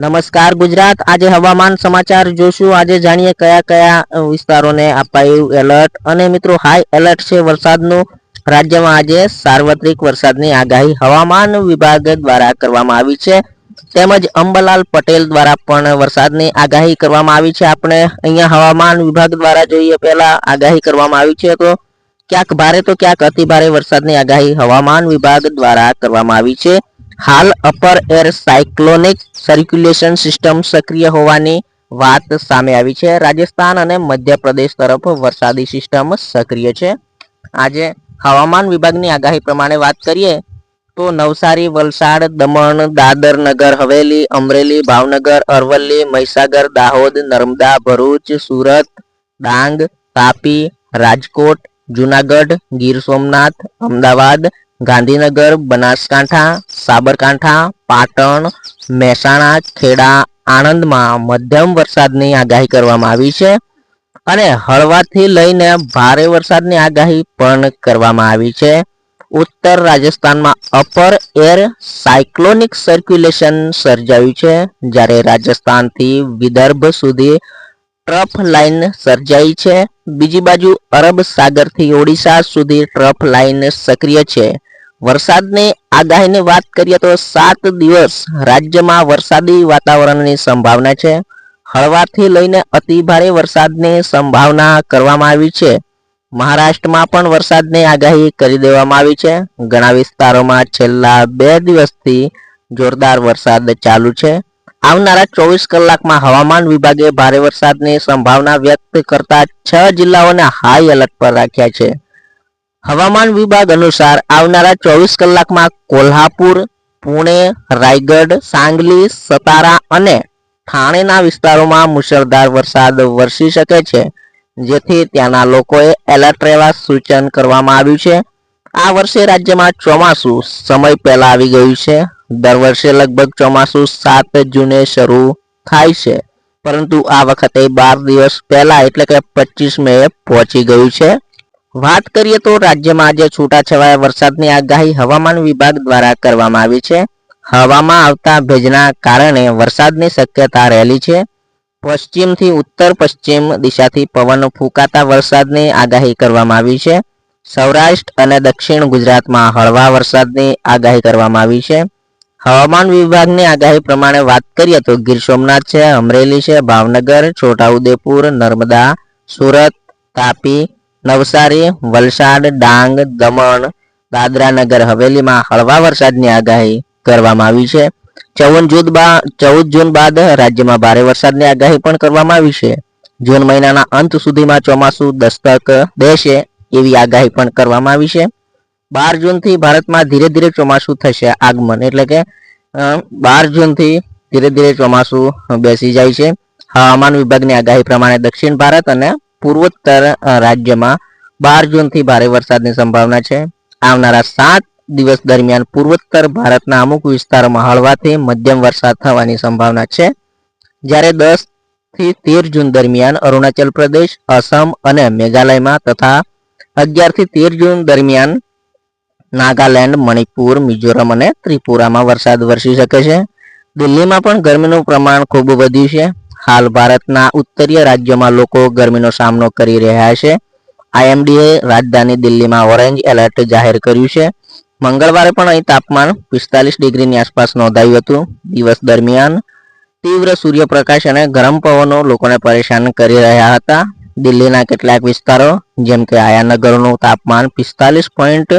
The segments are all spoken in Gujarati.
નમસ્કાર ગુજરાત. આજે હવામાન સમાચાર જોશું. આજે જાણીએ કયા કયા વિસ્તારોને અપાયું એલર્ટ. અને મિત્રો, હાઈ એલર્ટ છે વરસાદનું. રાજ્યમાં આજે સાર્વત્રિક વરસાદની આગાહી હવામાન વિભાગ દ્વારા કરવામાં આવી છે. તેમજ અંબલાલ પટેલ દ્વારા પણ વરસાદની આગાહી કરવામાં આવી છે. આપણે અહીંયા હવામાન વિભાગ દ્વારા જોઈએ પહેલા આગાહી કરવામાં આવી છે તો ક્યાંક ભારે તો ક્યાંક અતિ ભારે વરસાદની આગાહી હવામાન વિભાગ દ્વારા કરવામાં આવી છે. હાલ upper air cyclonic circulation system સક્રિય હોવાની વાત સામે આવી છે. રાજસ્થાન અને મધ્યપ્રદેશ તરફ વરસાદી સિસ્ટમ સક્રિય છે. આજે હવામાન વિભાગની આગાહી પ્રમાણે વાત કરીએ તો નવસારી, વલસાડ, દમણ, દાદર નગર, હવેલી, અમરેલી, ભાવનગર, અરવલ્લી, મહીસાગર, દાહોદ, નર્મદા, ભરૂચ, સુરત, ડાંગ, તાપી, રાજકોટ, જુનાગઢ, ગીર સોમનાથ, અમદાવાદ ગાંધીનગર, બનાસકાંઠા, સાબરકાંઠા, પાટણ, મહેસાણા, ખેડા, આણંદમાં મધ્યમ વરસાદની આગાહી કરવામાં આવી છે અને હળવાથી લઈને ભારે વરસાદની આગાહી પણ કરવામાં આવી છે. ઉત્તર રાજસ્થાનમાં અપર એર સાયક્લોનિક સર્ક્યુલેશન સર્જાયું છે. જ્યારે રાજસ્થાનથી વિદર્ભ સુધી ટ્રફ લાઇન સર્જાઈ છે. બીજી બાજુ અરબ સાગરથી ઓડિશા સુધી ટ્રફ લાઇન સક્રિય છે. વરસાદની આગાહીની વાત કરીએ તો સાત દિવસ રાજ્યમાં વરસાદી વાતાવરણની સંભાવના છે. હળવાથી લઈને અતિ ભારે વરસાદની સંભાવના કરવામાં આવી છે. મહારાષ્ટ્રમાં પણ વરસાદની આગાહી કરી દેવામાં આવી છે. ઘણા વિસ્તારોમાં છેલ્લા બે દિવસથી જોરદાર વરસાદ ચાલુ છે. આવનારા ચોવીસ કલાકમાં હવામાન વિભાગે ભારે વરસાદની સંભાવના વ્યક્ત કરતા છ જિલ્લાઓને હાઈ એલર્ટ પર રાખ્યા છે. હવામાન વિભાગ અનુસાર આવનારા ચોવીસ કલાકમાં કોલ્હાપુર, પુણે, રાયગઢ, સાંગલી, સતારા અને ઠાણેના વિસ્તારોમાં મુશળધાર વરસાદ વરસી શકે છે, જેથી ત્યાંના લોકોએ એલર્ટ રહેવા સૂચન કરવામાં આવ્યું છે. આ વર્ષે રાજ્યમાં ચોમાસું સમય પહેલા આવી ગયું છે. દર વર્ષે લગભગ ચોમાસું સાત જૂને શરૂ થાય છે. પરંતુ આ વખતે બાર દિવસ પહેલા એટલે કે પચીસ મે પહોંચી ગયું છે. વાત કરીએ તો રાજ્યમાં આજે છૂટાછવાયા વરસાદની આગાહી હવામાન વિભાગ દ્વારા કરવામાં આવી છે. હવામાં આવતા ભેજના કારણે વરસાદની શક્યતા રહેલી છે. પશ્ચિમથી ઉત્તર પશ્ચિમ દિશાથી પવન ફૂંકાતા વરસાદની આગાહી કરવામાં આવી છે. સૌરાષ્ટ્ર અને દક્ષિણ ગુજરાતમાં હળવા વરસાદની આગાહી કરવામાં આવી છે. હવામાન વિભાગની આગાહી પ્રમાણે વાત કરીએ તો ગીર સોમનાથ છે, અમરેલી છે, ભાવનગર, છોટાઉદેપુર, નર્મદા, સુરત, તાપી નવસારી, વલસાડ, ડાંગ, દમણ દાદરા નગર હવેલીમાં હળવા વરસાદની આગાહી કરવામાં આવી છે. ચૌદ જૂન બાદ ચૌદ જૂન બાદ રાજ્યમાં ભારે વરસાદની આગાહી પણ કરવામાં આવી છે. જૂન મહિનાના અંત સુધીમાં ચોમાસું, દસ્તક દેશે એવી આગાહી પણ કરવામાં આવી છે. બાર જૂનથી ભારતમાં ધીરે ધીરે ચોમાસું થશે આગમન, એટલે કે બાર જૂનથી ધીરે ધીરે ચોમાસું બેસી જાય છે. હવામાન વિભાગની આગાહી પ્રમાણે દક્ષિણ ભારત અને પૂર્વોત્તર રાજ્યમાં બાર જૂનથી ભારે વરસાદની સંભાવના છે. આવનારા સાત દિવસ દરમિયાન પૂર્વોત્તર ભારતના અમુક વિસ્તારોમાં હળવાથી મધ્યમ વરસાદ થવાની સંભાવના છે. જ્યારે દસથી તેર જૂન દરમિયાન અરુણાચલ પ્રદેશ અસમ અને મેઘાલયમાં તથા અગિયારથી તેર જૂન દરમિયાન નાગાલેન્ડ, મણિપુર, મિઝોરમ અને ત્રિપુરામાં વરસાદ વરસી શકે છે. દિલ્હીમાં પણ ગરમીનું પ્રમાણ ખૂબ વધ્યું છે. હાલ ભારતના ઉત્તરીય રાજ્યોમાં લોકો ગરમીનો સામનો કરી રહ્યા છે. આઈએમડીએ રાજધાની દિલ્હીમાં ઓરેન્જ એલર્ટ જાહેર કર્યું છે. મંગળવારે પણ અહીં તાપમાન પિસ્તાલીસ ડિગ્રીની આસપાસ નોંધાયું હતું. દિવસ દરમિયાન તીવ્ર સૂર્યપ્રકાશ અને ગરમ પવનો લોકોને પરેશાન કરી રહ્યા હતા. દિલ્હીના કેટલાક વિસ્તારો, જેમ કે આયાનગરનું તાપમાન પિસ્તાલીસ પોઈન્ટ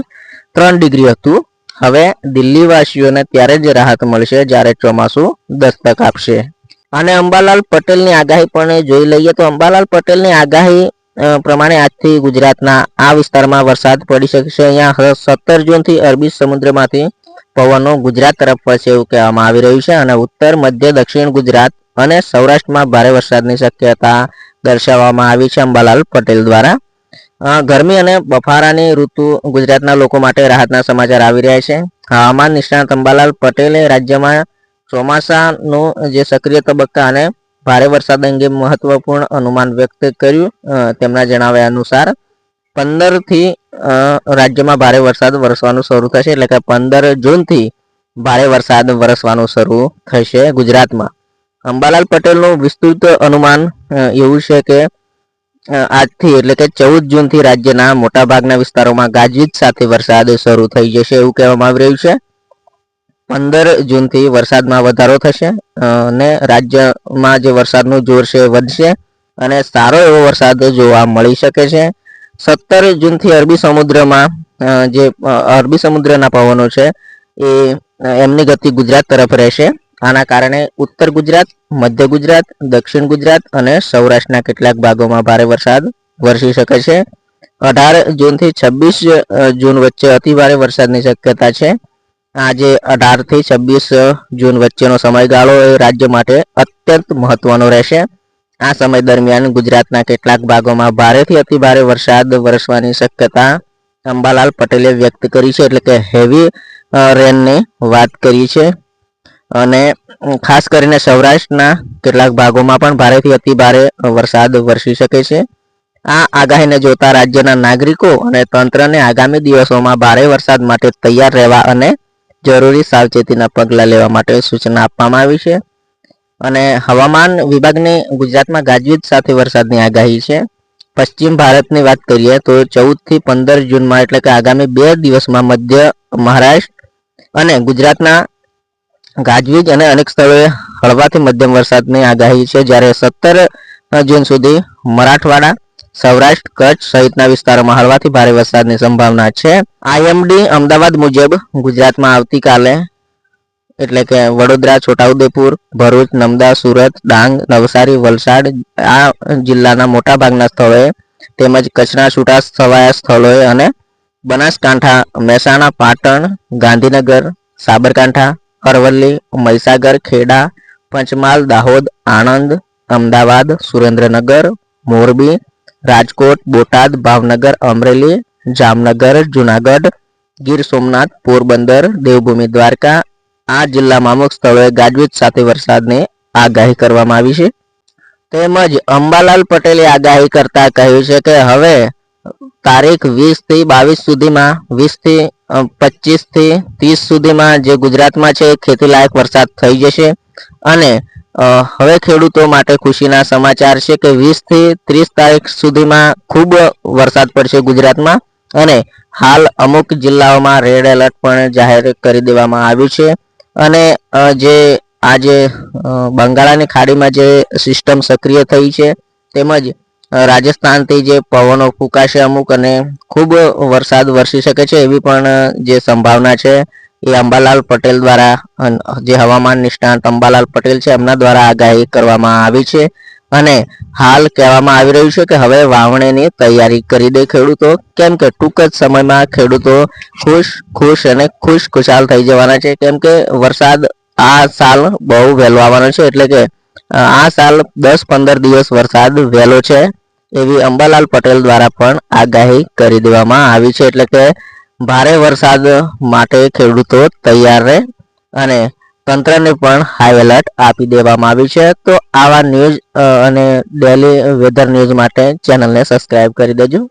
ત્રણ ડિગ્રી હતું. હવે દિલ્હીવાસીઓને ત્યારે જ રાહત મળશે જ્યારે ચોમાસું દસ્તક આપશે. અને અંબાલાલ પટેલની આગાહી પણ જોઈ લઈએ તો અંબાલાલ પટેલની આગાહી પ્રમાણે આજથી ગુજરાતના આ વિસ્તારમાં વરસાદ પડી શકશે. અહીંયા સત્તર જૂનથી અરબી સમુદ્રમાંથી પવનો ગુજરાત તરફ વળશે એવું કહેવામાં આવી રહ્યું છે અને ઉત્તર, મધ્ય, દક્ષિણ ગુજરાત અને સૌરાષ્ટ્રમાં ભારે વરસાદની શક્યતા દર્શાવવામાં આવી છે અંબાલાલ પટેલ દ્વારા. ગરમી અને બફારાની ઋતુ ગુજરાતના લોકો માટે રાહતના સમાચાર આવી રહ્યા છે. હવામાન નિષ્ણાત અંબાલાલ પટેલે રાજ્યમાં ચોમાસાનું જે સક્રિય તબક્કા અને ભારે વરસાદ અંગે મહત્વપૂર્ણ અનુમાન વ્યક્ત કર્યું તેમના જણાવ્યા અનુસાર પંદરથી રાજ્યમાં ભારે વરસાદ વરસવાનું શરૂ થશે એટલે કે પંદર જૂનથી ભારે વરસાદ વરસવાનું શરૂ થશે ગુજરાતમાં. અંબાલાલ પટેલનું વિસ્તૃત અનુમાન એવું છે કે આજથી એટલે કે ચૌદ જૂનથી રાજ્યના મોટાભાગના વિસ્તારોમાં ગાજવીજ સાથે વરસાદ શરૂ થઈ જશે એવું કહેવામાં આવી રહ્યું છે. પંદર જૂનથી વરસાદમાં વધારો થશે અને રાજ્યમાં જે વરસાદનું જોર છે વધશે અને સારો એવો વરસાદ જોવા મળી શકે છે. સત્તર જૂનથી અરબી સમુદ્રમાં જે અરબી સમુદ્રના પવનો છે એ એમની ગતિ ગુજરાત તરફ રહેશે. આના કારણે ઉત્તર ગુજરાત, મધ્ય ગુજરાત, દક્ષિણ ગુજરાત અને સૌરાષ્ટ્રના કેટલાક ભાગોમાં ભારે વરસાદ વરસી શકે છે. અઢાર જૂનથી છવ્વીસ જૂન વચ્ચે અતિ ભારે વરસાદની શક્યતા છે. આજે અઢારથી છવ્વીસ જૂન વચ્ચેનો સમયગાળો એ રાજ્ય માટે અત્યંત મહત્વનો રહેશે. આ સમય દરમિયાન ગુજરાતના કેટલાક ભાગોમાં ભારેથી અતિ ભારે વરસાદ વરસવાની શક્યતા અંબાલાલ પટેલે વ્યક્ત કરી છે, એટલે કે હેવી રેનની વાત કરી છે. અને ખાસ કરીને સૌરાષ્ટ્રના કેટલાક ભાગોમાં પણ ભારેથી અતિ ભારે વરસાદ વરસી શકે છે. આ આગાહીને જોતા રાજ્યના નાગરિકો અને તંત્રને આગામી દિવસોમાં ભારે વરસાદ માટે તૈયાર રહેવા અને જરૂરી સાવચેતીના પગલાં લેવા માટે સૂચના આપવામાં આવી છે. અને હવામાન વિભાગની ગુજરાતમાં ગાજવીજ સાથે વરસાદની આગાહી છે. પશ્ચિમ ભારતની વાત કરીએ તો ચૌદથી પંદર જૂનમાં એટલે કે આગામી બે દિવસમાં મધ્ય મહારાષ્ટ્ર અને ગુજરાતના ગાજવીજ અને અનેક સ્થળોએ હળવાથી મધ્યમ વરસાદની આગાહી છે. જ્યારે સત્તર જૂન સુધી મરાઠવાડા સૌરાષ્ટ્ર, કચ્છ સહિતના વિસ્તારોમાં હળવાથી ભારે વરસાદની સંભાવના છે. આઈએમડી અમદાવાદ મુજબ ગુજરાતમાં આવતીકાલે એટલે કે વડોદરા, છોટાઉદેપુર, ભરૂચ નમદા સુરત, ડાંગ, નવસારી, વલસાડ આ જિલ્લાના મોટા ભાગના સ્થળોએ તેમજ કચ્છના છૂટા છવાયા સ્થળોએ અને બનાસકાંઠા, મહેસાણા, પાટણ, ગાંધીનગર, સાબરકાંઠા, અરવલ્લી, મહીસાગર, ખેડા, પંચમહાલ, દાહોદ, આણંદ, અમદાવાદ, સુરેન્દ્રનગર, મોરબી રાજકોટ, બોટાદ, ભાવનગર, અમરેલી, જામનગર, જુનાગઢ, ગીર સોમનાથ, પોરબંદર, દેવભૂમિ દ્વારકા. આ જિલ્લામાં અમુક સ્થળોએ ગાજવીજ સાથે વરસાદની આગાહી કરવામાં આવી છે. તેમજ અંબાલાલ પટેલે આગાહી કરતા કહ્યું છે કે હવે તારીખ વીસથી બાવીસ સુધીમાં, વીસથી પચીસથી ત્રીસ સુધીમાં જે ગુજરાતમાં છે ખેતીલાયક વરસાદ થઈ જશે. અને હવે ખેડૂતો માટે ખુશીના સમાચાર છે કે વીસથી ત્રીસ તારીખ સુધીમાં ખૂબ વરસાદ પડશે ગુજરાતમાં અને હાલ અમુક જિલ્લાઓમાં રેડ એલર્ટ પણ જાહેર કરી દેવામાં આવ્યું છે. અને જે આજે બંગાળાની ખાડીમાં જે સિસ્ટમ સક્રિય થઈ છે તેમજ રાજસ્થાનથી જે પવનો ફૂંકાશે અમુક અને ખૂબ વરસાદ વરસી શકે છે એવી પણ જે સંભાવના છે. એ અંબાલાલ પટેલ દ્વારા જે હવામાન નિષ્ણાંત અંબાલાલ પટેલ છે, એમના દ્વારા આગાહી કરવામાં આવી છે. અને હાલ કહેવામાં આવી રહ્યું છે કે હવે વાવણીની તૈયારી કરી દે ખેડૂતો. કેમ કે ટૂંક જ સમયમાં ખેડૂતો ખુશ ખુશ અને ખુશ ખુશાલ થઈ જવાના છે. કેમ કે વરસાદ આ સાલ બહુ વહેલો આવવાનો છે, એટલે કે આ સાલ દસ પંદર દિવસ વરસાદ વહેલો છે, એવી અંબાલાલ પટેલ દ્વારા પણ આગાહી કરી દેવામાં આવી છે. એટલે કે ભારે વરસાદ માટે ખેડૂતો તૈયાર રહે અને તંત્રને પણ હાઈ એલર્ટ આપી દેવામાં આવ્યું છે. તો આવા ન્યૂઝ અને ડેલી વેધર ન્યૂઝ માટે ચેનલને સબસ્ક્રાઇબ કરી દેજો.